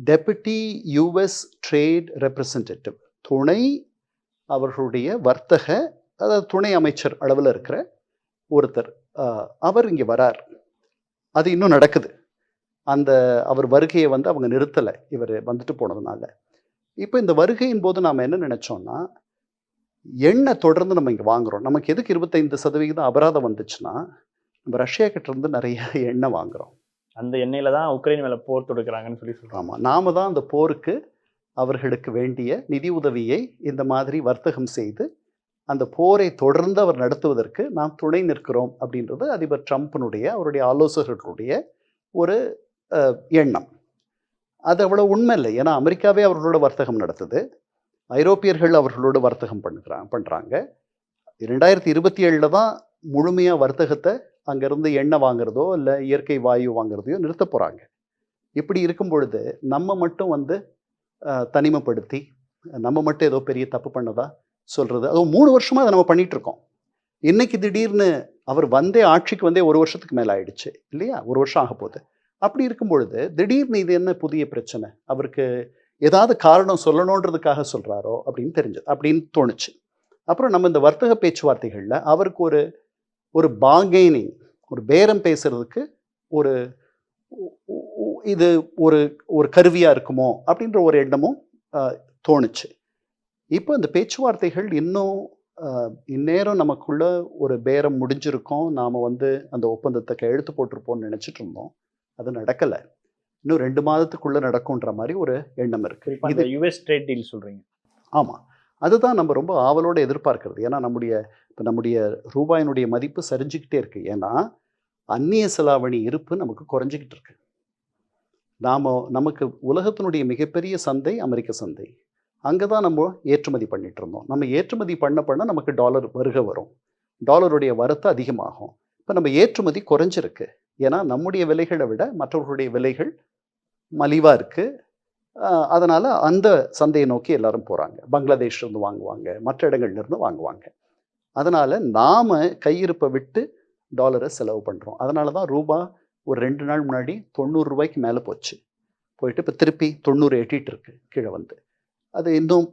டெபுட்டி யூஎஸ் ட்ரேட் ரெப்ரசன்டேட்டிவ் துணை அவர்களுடைய வர்த்தக அதாவது துணை அமைச்சர் அளவில் இருக்கிற ஒருத்தர் அவர் இங்கே வரார். அது இன்னும் நடக்குது. அந்த அவர் வருகையை வந்து அவங்க நிறுத்தலை. இவர் வந்துட்டு போனதுனால. இப்போ இந்த வருகையின் போது நாம் என்ன நினச்சோன்னா எண்ணெய் தொடர்ந்து நம்ம இங்கே வாங்குறோம். நமக்கு எதுக்கு இருபத்தைந்து சதவிகிதம் அபராதம் வந்துச்சுன்னா நம்ம ரஷ்யா கிட்ட இருந்து நிறைய எண்ணெய் வாங்குறோம். அந்த எண்ணெயில தான் உக்ரைன் மேல போர் தொடுக்கிறாங்கன்னு சொல்லி சொல்றாங்க. ஆமாம் நாம தான் அந்த போருக்கு அவர்களுக்கு வேண்டிய நிதி உதவியை இந்த மாதிரி வர்த்தகம் செய்து அந்த போரை தொடர்ந்து அவர் நடத்துவதற்கு நாம் துணை நிற்கிறோம் அப்படின்றது அதிபர் ட்ரம்ப்பினுடைய அவருடைய ஆலோசகர்களுடைய ஒரு எண்ணம். அது அவ்வளோ உண்மை இல்லை. ஏன்னா அமெரிக்காவே அவர்களோட வர்த்தகம் நடத்துது. ஐரோப்பியர்கள் அவர்களோட வர்த்தகம் பண்ணுறாங்க பண்ணுறாங்க ரெண்டாயிரத்தி இருபத்தி ஏழில் தான் முழுமையாக வர்த்தகத்தை அங்கேருந்து எண்ணெய் வாங்குறதோ இல்லை இயற்கை வாயு வாங்குறதையோ நிறுத்த போகிறாங்க இப்படி இருக்கும் பொழுது நம்ம மட்டும் வந்து தனிமைப்படுத்தி நம்ம மட்டும் ஏதோ பெரிய தப்பு பண்ணதா சொல்கிறது அதுவும் மூணு வருஷமாக அதை நம்ம பண்ணிட்டு இருக்கோம். இன்னைக்கு திடீர்னு அவர் வந்தே ஆட்சிக்கு வந்தே ஒரு வருஷத்துக்கு மேலே ஆயிடுச்சு இல்லையா? ஒரு வருஷம் ஆக போகுது. அப்படி இருக்கும் பொழுது திடீர்னு இது என்ன புதிய பிரச்சனை? அவருக்கு ஏதாவது காரணம் சொல்லணுன்றதுக்காக சொல்கிறாரோ அப்படின்னு தெரிஞ்சது அப்படின்னு தோணுச்சு. அப்புறம் நம்ம இந்த வர்த்தக பேச்சுவார்த்தைகளில் அவருக்கு ஒரு ஒரு பாகெய்னிங் ஒரு பேரம் பேசுறதுக்கு ஒரு இது ஒரு ஒரு கருவியாக இருக்குமோ அப்படின்ற ஒரு எண்ணமும் தோணுச்சு. இப்போ இந்த பேச்சுவார்த்தைகள் இன்னும் இந்நேரம் நமக்குள்ள ஒரு பேரம் முடிஞ்சிருக்கோம். நாம் வந்து அந்த ஒப்பந்தத்தை கையெழுத்து போட்டிருப்போம்னு நினச்சிட்டு இருந்தோம். அது நடக்கலை. இன்னும் ரெண்டு மாதத்துக்குள்ள நடக்கும்ன்ற மாதிரி ஒரு எண்ணம் இருக்கு. குறிப்பா இது இந்த யுஎஸ் ட்ரேட் டீல் சொல்றீங்க. ஆமாம் அதுதான் நம்ம ரொம்ப ஆவலோடு எதிர்பார்க்கிறது. ஏன்னா நம்முடைய இப்போ நம்முடைய ரூபாயினுடைய மதிப்பு சரிஞ்சுக்கிட்டே இருக்கு. ஏன்னா அந்நிய செலாவணி இருப்பு நமக்கு குறைஞ்சிக்கிட்டு இருக்கு. நாம் நமக்கு உலகத்தினுடைய மிகப்பெரிய சந்தை அமெரிக்க சந்தை. அங்கே தான் நம்ம ஏற்றுமதி பண்ணிட்டு இருந்தோம். நம்ம ஏற்றுமதி பண்ண பண்ண நமக்கு டாலர் வருகை வரும். டாலருடைய வரத்து அதிகமாகும். இப்போ நம்ம ஏற்றுமதி குறைஞ்சிருக்கு. ஏன்னா நம்முடைய விலைகளை விட மற்றவர்களுடைய விலைகள் மலிவாக இருக்குது அதனால் அந்த சந்தையை நோக்கி எல்லாரும் போகிறாங்க பங்களாதேஷ்லேருந்து வாங்குவாங்க. மற்ற இடங்கள்லேருந்து வாங்குவாங்க. அதனால் நாம் கையிருப்பை விட்டு டாலரை செலவு பண்ணுறோம் அதனால தான் ரூபா ஒரு ரெண்டு நாள் முன்னாடி தொண்ணூறு ரூபாய்க்கு மேலே போச்சு. போயிட்டு இப்போ திருப்பி தொண்ணூறு எட்டிகிட்டு இருக்கு கீழே வந்து. அது இன்னும்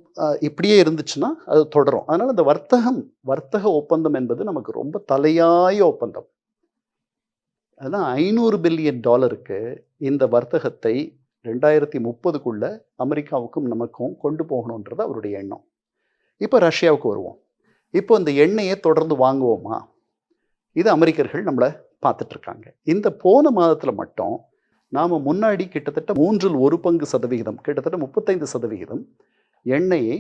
இப்படியே இருந்துச்சுன்னா அது தொடரும். அதனால் இந்த வர்த்தகம் வர்த்தக ஒப்பந்தம் என்பது நமக்கு ரொம்ப தலையாய ஒப்பந்தம். அதான் ஐநூறு பில்லியன் டாலருக்கு இந்த வர்த்தகத்தை ரெண்டாயிரத்தி முப்பதுக்குள்ள அமெரிக்காவுக்கும் நமக்கும் கொண்டு போகணுன்றது அவருடைய எண்ணம். இப்போ ரஷ்யாவுக்கு வருவோம். இப்போ இந்த எண்ணெயை தொடர்ந்து வாங்குவோமா? இது அமெரிக்கர்கள் நம்மளை பார்த்துட்ருக்காங்க. இந்த போன மாதத்தில் மட்டும் நாம் முன்னாடி கிட்டத்தட்ட மூன்றில் ஒரு பங்கு சதவிகிதம் கிட்டத்தட்ட முப்பத்தைந்து சதவிகிதம் எண்ணெயை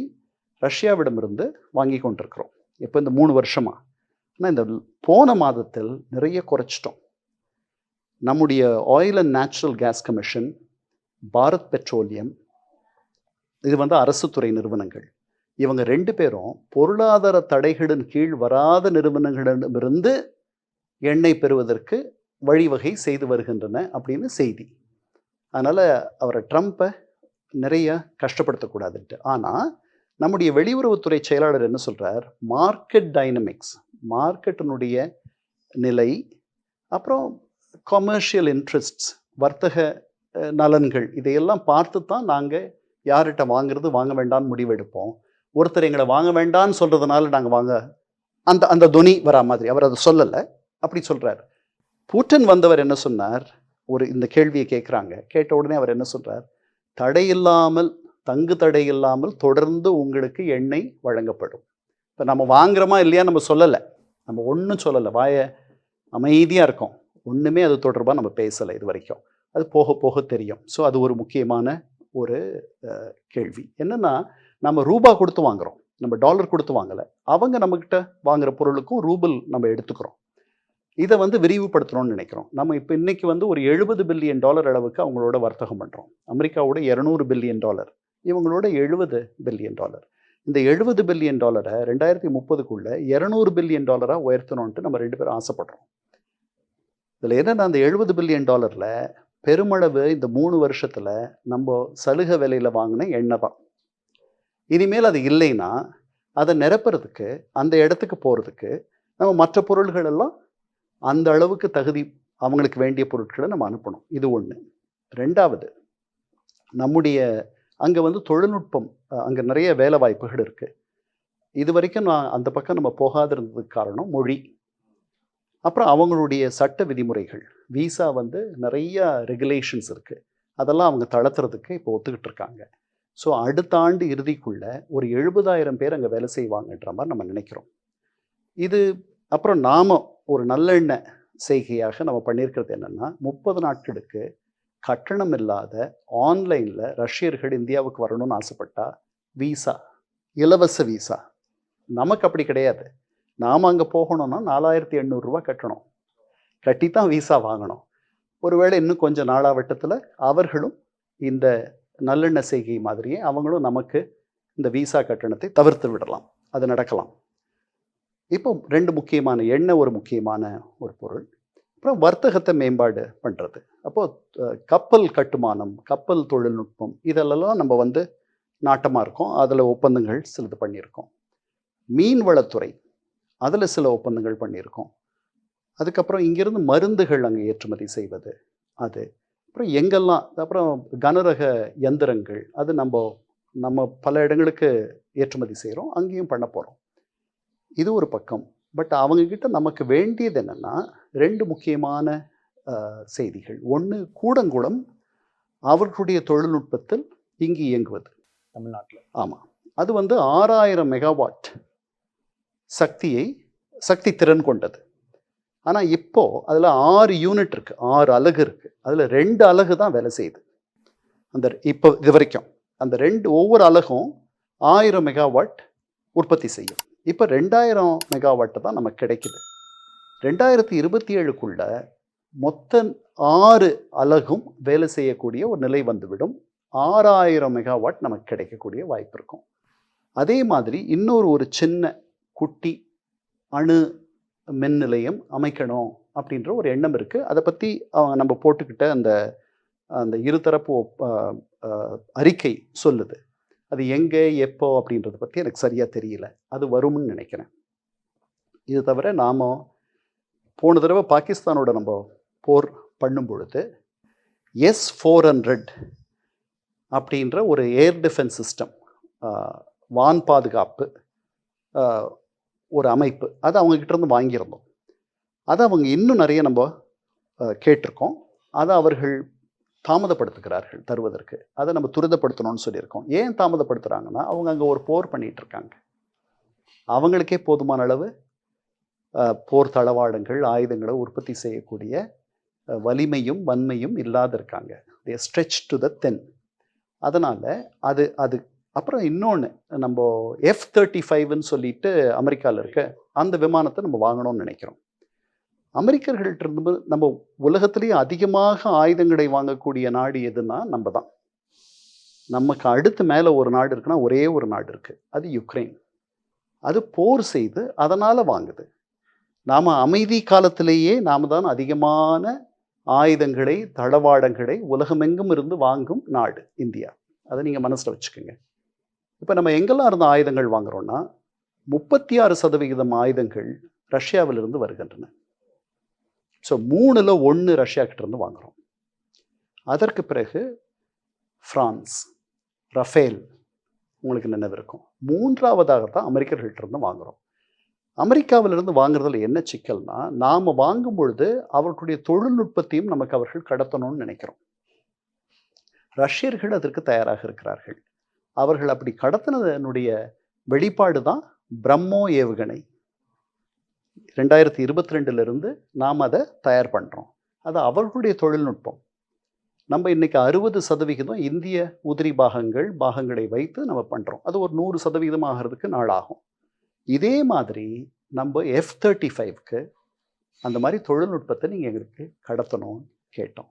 ரஷ்யாவிடமிருந்து வாங்கி கொண்டிருக்கிறோம். இப்போ இந்த மூணு வருஷமாக ஆனால் இந்த போன மாதத்தில் நிறைய குறைச்சிட்டோம். நம்முடைய oil and natural gas commission Bharat petroleum இது வந்து அரசு துறை நிறுவனங்கள். இவங்க ரெண்டு பேரும் பொருளாதார தடைகளின் கீழ் வராத நிறுவனங்களிடமிருந்து எண்ணெய் பெறுவதற்கு வழிவகை செய்து வருகின்றன அப்படின்னு செய்தி. அதனால் அவரை ட்ரம்ப்பை நிறைய கஷ்டப்படுத்தக்கூடாதுன்ட்டு. ஆனால் நம்முடைய வெளியுறவுத்துறை செயலாளர் என்ன சொல்கிறார் மார்க்கெட் டைனமிக்ஸ் மார்க்கெட்டினுடைய நிலை அப்புறம் கமர்ஷியல் இன்ட்ரெஸ்ட்ஸ் வர்த்தக நலன்கள் இதையெல்லாம் பார்த்து தான் நாங்கள் யார்கிட்ட வாங்குறது வாங்க வேண்டாம்னு முடிவெடுப்போம். ஒருத்தர் எங்களை வாங்க வேண்டாம்னு சொல்கிறதுனால நாங்கள் வாங்க அந்த அந்த துணி வரா மாதிரி அவர் அதை சொல்லலை. அப்படி சொல்கிறார் பூட்டன் வந்தவர் என்ன சொன்னார்? ஒரு இந்த கேள்வியை கேட்குறாங்க. கேட்ட உடனே அவர் என்ன சொல்கிறார் தடையில்லாமல் தங்கு தடை இல்லாமல் தொடர்ந்து உங்களுக்கு எண்ணெய் வழங்கப்படும். இப்போ நம்ம வாங்குறோமா இல்லையா நம்ம சொல்லலை. நம்ம ஒன்றும் சொல்லலை. வாய அமைதியாக இருக்கோம். ஒன்றுமே அது தொடர்பாக நம்ம பேசலை இது வரைக்கும். அது போக போக தெரியும். ஸோ அது ஒரு முக்கியமான ஒரு கேள்வி. என்னென்னா நம்ம ரூபா கொடுத்து வாங்குறோம். நம்ம டாலர் கொடுத்து வாங்கலை. அவங்க நம்மக்கிட்ட வாங்குகிற பொருளுக்கும் ரூபிள் நம்ம எடுத்துக்கிறோம். இதை வந்து விரிவுபடுத்தணும்னு நினைக்கிறோம். நம்ம இப்போ இன்னைக்கு வந்து ஒரு எழுபது பில்லியன் டாலர் அளவுக்கு அவங்களோட வர்த்தகம் பண்ணுறோம் அமெரிக்காவோட இரநூறு பில்லியன் டாலர். இவங்களோட எழுபது பில்லியன் டாலர். இந்த எழுபது பில்லியன் டாலரை ரெண்டாயிரத்தி முப்பதுக்குள்ள இரநூறு பில்லியன் டாலராக உயர்த்தணும்ன்ட்டு நம்ம ரெண்டு பேரும் ஆசைப்படுறோம். இதில் என்னென்ன அந்த எழுபது பில்லியன் டாலரில் பெருமளவு இந்த மூணு வருஷத்தில் நம்ம சலுகை விலையில் வாங்கின எண்ணெய் தான். இனிமேல் அது இல்லைன்னா அதை நிரப்புறதுக்கு அந்த இடத்துக்கு போகிறதுக்கு நம்ம மற்ற பொருள்கள் எல்லாம் அந்த அளவுக்கு தகுதி அவங்களுக்கு வேண்டிய பொருட்களை நம்ம அனுப்பணும். இது ஒன்று ரெண்டாவது நம்முடைய அங்கே வந்து தொழில்நுட்பம் அங்கே நிறைய வேலை வாய்ப்புகள் இருக்குது இது வரைக்கும் நான் அந்த பக்கம் நம்ம போகாதிருந்ததுக்கு காரணம் மொழி. அப்புறம் அவங்களுடைய சட்ட விதிமுறைகள். விசா வந்து நிறைய ரெகுலேஷன்ஸ் இருக்குது அதெல்லாம் அவங்க தளர்த்துறதுக்கு இப்போ ஒத்துக்கிட்டு இருக்காங்க. ஸோ அடுத்த ஆண்டு இறுதிக்குள்ளே ஒரு எழுபதாயிரம் பேர் அங்கே வேலை செய்வாங்கன்ற மாதிரி நம்ம நினைக்கிறோம். இது அப்புறம் நாம ஒரு நல்லெண்ணெய் செய்கையாக நம்ம பண்ணியிருக்கிறது என்னென்னா முப்பது நாட்களுக்கு கட்டணம் இல்லாத ஆன்லைனில் ரஷ்யர்கள் இந்தியாவுக்கு வரணும்னு ஆசைப்பட்டா விசா இலவச விசா. நமக்கு அப்படி கிடையாது. நாம் அங்கே போகணும்னா நாலாயிரத்தி எண்ணூறுரூவா கட்டணும். கட்டி தான் விசா வாங்கணும். ஒருவேளை இன்னும் கொஞ்சம் நாளாவட்டத்தில் அவர்களும் இந்த நல்லெண்ணெய் செய்கை மாதிரியே அவங்களும் நமக்கு இந்த விசா கட்டணத்தை தவிர்த்து விடலாம். அது நடக்கலாம். இப்போ ரெண்டு முக்கியமான எண்ணெய் ஒரு முக்கியமான ஒரு பொருள். அப்புறம் வர்த்தகத்தை மேம்பாடு பண்ணுறது அப்போது கப்பல் கட்டுமானம் கப்பல் தொழில்நுட்பம் இதெல்லாம் நம்ம வந்து நாட்டமாக இருக்கோம். அதில் ஒப்பந்தங்கள் சிலது பண்ணியிருக்கோம். மீன்வளத்துறை அதில் சில ஒப்பந்தங்கள் பண்ணியிருக்கோம். அதுக்கப்புறம் இங்கேருந்து மருந்துகள் அங்கே ஏற்றுமதி செய்வது அது. அப்புறம் எங்கெல்லாம் அப்புறம் கனரக எந்திரங்கள் அது நம்ம நம்ம பல இடங்களுக்கு ஏற்றுமதி செய்கிறோம் அங்கேயும் பண்ண போகிறோம் இது ஒரு பக்கம். பட் அவங்கக்கிட்ட நமக்கு வேண்டியது என்னென்னா ரெண்டு முக்கியமான செய்திகள். ஒன்று கூடங்குளம் அவர்களுடைய தொழில்நுட்பத்தில் இங்கு இயங்குவது. தமிழ்நாட்டில். ஆமாம் அது வந்து ஆறாயிரம் மெகாவாட் சக்தியை சக்தி திறன் கொண்டது. ஆனால் இப்போ அதில் ஆறு யூனிட் இருக்குது ஆறு அலகு இருக்குது அதில் ரெண்டு அலகு தான் வேலை செய்யுது. அந்த இப்போ இது வரைக்கும் அந்த ரெண்டு ஒவ்வொரு அலகும் ஆயிரம் மெகாவாட் உற்பத்தி செய்யும். இப்போ ரெண்டாயிரம் மெகாவாட்டு தான் நமக்கு கிடைக்குது. ரெண்டாயிரத்தி இருபத்தி ஏழுக்குள்ள மொத்த ஆறு அலகும் வேலை செய்யக்கூடிய ஒரு நிலை வந்துவிடும். ஆறாயிரம் மெகாவாட் நமக்கு கிடைக்கக்கூடிய வாய்ப்பு இருக்கும். அதே மாதிரி இன்னொரு ஒரு சின்ன குட்டி அணு மின் நிலையம் அமைக்கணும் அப்படின்ற ஒரு எண்ணம் இருக்குது அதை பற்றி அவங்க நம்ம போட்டுக்கிட்ட அந்த அந்த இருதரப்பு அறிக்கை சொல்லுது. அது எங்கே எப்போ அப்படின்றத பற்றி எனக்கு சரியாக தெரியல. அது வரும்னு நினைக்கிறேன். இது தவிர நாம் போன தடவை பாகிஸ்தானோட நம்ம போர் பண்ணும் பொழுது எஸ் ஃபோர் ஹண்ட்ரட் அப்படின்ற ஒரு ஏர் டிஃபென்ஸ் சிஸ்டம் வான் பாதுகாப்பு ஒரு அமைப்பு. அது அவங்கக்கிட்டேருந்து வாங்கியிருந்தோம். அதை அவங்க இன்னும் நிறைய நம்ம கேட்டிருக்கோம். அதை அவர்கள் தாமதப்படுத்துகிறார்கள் தருவதற்கு. அதை நம்ம துரிதப்படுத்தணும்னு சொல்லியிருக்கோம். ஏன் தாமதப்படுத்துகிறாங்கன்னா அவங்க அங்கே ஒரு போர் பண்ணிகிட்டு இருக்காங்க. அவங்களுக்கே போதுமான அளவு போர் தளவாடங்கள் ஆயுதங்களை உற்பத்தி செய்யக்கூடிய வலிமையும் வன்மையும் இல்லாத இருக்காங்க. ஸ்ட்ரெச் டு த தென் அதனால் அது அது அப்புறம் இன்னொன்று நம்ம எஃப் தேர்ட்டி ஃபைவ்னு சொல்லிட்டு அமெரிக்காவில் இருக்க அந்த விமானத்தை நம்ம வாங்கணும்னு நினைக்கிறோம். அமெரிக்கர்கள்ட்ட இருந்து நம்ம உலகத்திலேயே அதிகமாக ஆயுதங்களை வாங்கக்கூடிய நாடு எதுன்னா நம்ம தான் நமக்கு அடுத்து மேலே ஒரு நாடு இருக்குன்னா ஒரே ஒரு நாடு இருக்குது அது யுக்ரைன். அது போர் செய்து அதனால் வாங்குது. நாம் அமைதி காலத்திலேயே நாம் தான் அதிகமான ஆயுதங்களை தளவாடங்களை உலகமெங்கும் இருந்து வாங்கும் நாடு இந்தியா. அதை நீங்கள் மனசில் வச்சுக்கோங்க. இப்போ நம்ம எங்கெல்லாம் இருந்த ஆயுதங்கள் வாங்குகிறோன்னா முப்பத்தி ஆறு சதவிகிதம் ஆயுதங்கள் ரஷ்யாவிலிருந்து வருகின்றன. ஸோ மூணில் ஒன்று ரஷ்யா கிட்டேருந்து வாங்குறோம். அதற்கு பிறகு ஃப்ரான்ஸ் ரஃபேல் உங்களுக்கு நினைவு இருக்கும். மூன்றாவதாக தான் அமெரிக்கர்கள்ட்ட இருந்து வாங்குறோம். அமெரிக்காவிலிருந்து வாங்குறதுல என்ன சிக்கல்னா நாம் வாங்கும் பொழுது அவர்களுடைய தொழில்நுட்பத்தையும் நமக்கு அவர்கள் கடத்தணும்னு நினைக்கிறோம். ரஷ்யர்கள் அதற்கு தயாராக இருக்கிறார்கள். அவர்கள் அப்படி கடத்தினதனுடைய வெளிப்பாடு தான் பிரம்மோ ஏவுகணை ரெண்டாயிரத்தி இருபத்தி ரெண்டுலேருந்து நாம் அதை தயார் பண்ணுறோம் அது அவர்களுடைய தொழில்நுட்பம். நம்ம இன்றைக்கி அறுபது சதவிகிதம் இந்திய உதிரி பாகங்கள் பாகங்களை வைத்து நம்ம பண்ணுறோம் அது ஒரு நூறு சதவிகிதம் ஆகிறதுக்கு நாள் ஆகும் இதே மாதிரி நம்ம எஃப் தேர்ட்டி ஃபைவ்க்கு அந்த மாதிரி தொழில்நுட்பத்தை நீங்கள் எங்களுக்கு கடத்தணும்னு கேட்டோம்.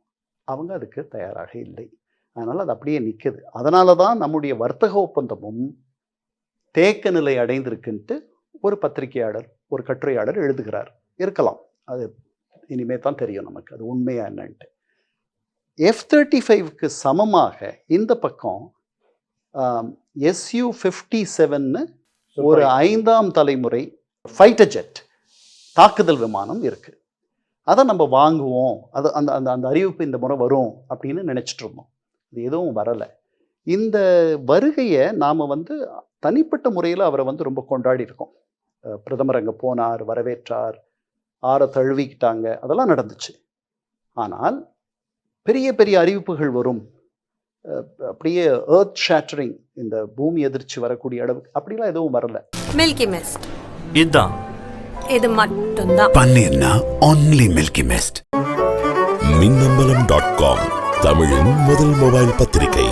அவங்க அதுக்கு தயாராக இல்லை. அதனால் அது அப்படியே நிற்குது அதனால தான் நம்முடைய வர்த்தக ஒப்பந்தமும் தேக்க நிலை அடைந்திருக்குன்ட்டு ஒரு பத்திரிகையாளர் ஒரு கட்டுரையாளர் எழுதுகிறார். இருக்கலாம். அது இனிமே தான் தெரியும் நமக்கு. அது உண்மையா என்னன்ட்டு. எஃப் தேர்ட்டி ஃபைவ்க்கு சமமாக இந்த பக்கம் எஸ்யூ ஃபிஃப்டி செவன்னு ஒரு ஐந்தாம் தலைமுறை ஃபைட்டர் ஜெட் தாக்குதல் விமானம் இருக்கு. அதை நம்ம வாங்குவோம். அது அந்த அந்த அந்த அறிவிப்பு இந்த முறை வரும் அப்படின்னு நினைச்சிட்டு இருந்தோம். இது எதுவும் வரலை. இந்த வருகையை நாம் வந்து தனிப்பட்ட முறையில் அவரை வந்து ரொம்ப கொண்டாடி இருக்கோம். பிரதமர் அங்கே போனார் வரவேற்றார் ஆற தழுவிக்கிட்டாங்க. அதெல்லாம் நடந்துச்சு. ஆனால் பெரிய பெரிய அறிவிப்புகள் வரும். அப்படியே ஏர்த் ஷேட்டரிங் இந்த பூமி எதிர்ச்சி வரக்கூடிய அளவுக்கு அப்படிலாம் எதுவும் வரல. மில்கி மிஸ்ட் இதான். இது மட்டும்தான். பன்னீர்னா only milky mist Minnambalam dot com தமிழின் முதல் மொபைல் பத்திரிகை.